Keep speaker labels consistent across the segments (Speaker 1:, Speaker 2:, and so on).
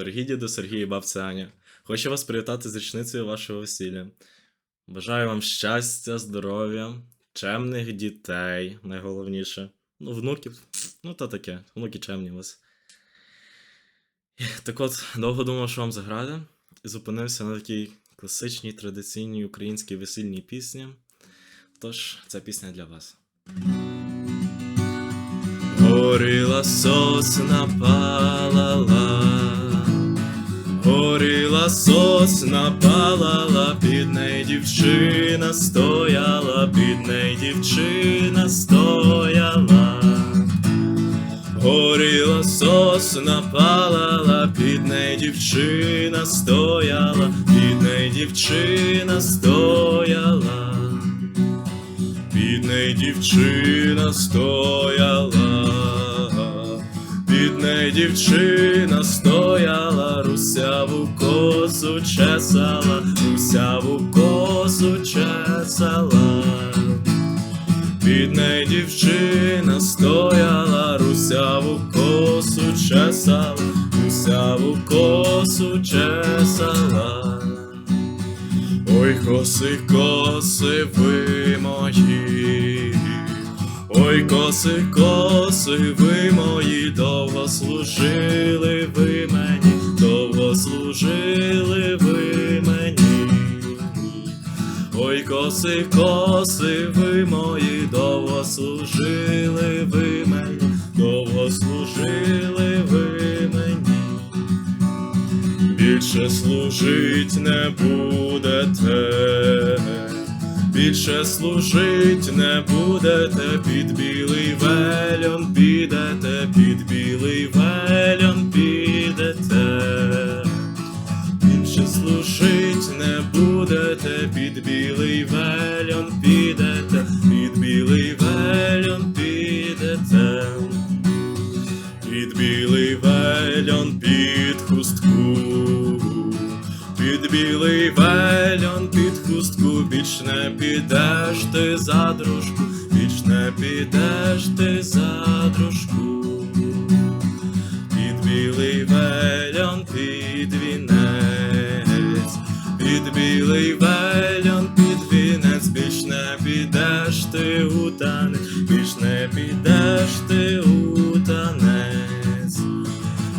Speaker 1: Дорогі діду Сергій і бабця Аня, хочу вас привітати з річницею вашого весілля. Бажаю вам щастя, здоров'я, чемних дітей, найголовніше. Ну, внуків, ну та таке, внуки чемні вас. Так от, довго думав, що вам заграти, і зупинився на такій класичній традиційній українській весільній пісні. Тож, ця пісня для вас. Горіла сосна палала, горіла сосна палала, під неї дівчина стояла, під неї дівчина стояла. Горіла сосна палала, під неї дівчина стояла, під неї дівчина стояла. Під неї дівчина стояла, під дівчина стояла, русяву косу чесала, русяву косу чесала. Під неї дівчина стояла, русяву косу чесала, русяву косу чесала. Ой, коси, коси ви мої, ой, коси, коси ви мої, довго служили ви мені, довго служили ви мені. Ой, коси, коси ви мої, довго служили ви мені, довго служили ви мені. Більше служить не будете, більше служить не будете, під білий вельон підете, під білий вельон підете. Більше служить не будете, під білий вельон підете, під білий вельон підете. Під білий вельон під хустку, під білий вельон під Хустку, біч не підеш ти за дружку, біч не підеш ти за дружку. Під білий вельон під вінець, під білий вельон під вінець, біч не підеш ти у танець, біч не підеш ти у танець,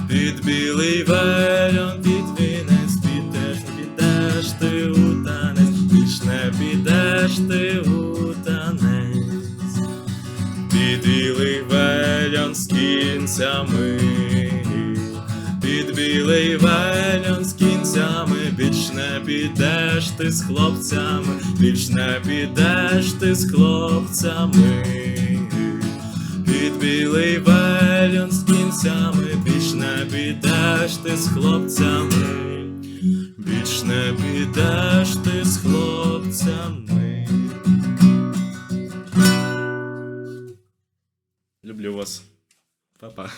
Speaker 1: під білий вельон під підеш ти у танець. Під білий вельон з кінцями, під білий вельон з кінцями, біч не підеш ти з хлопцями, біч не підеш ти з хлопцями, під білий вельон з кінцями, біч не підеш ти з хлопцями, біч не підеш ти з хлопцями. pessoas. Papá.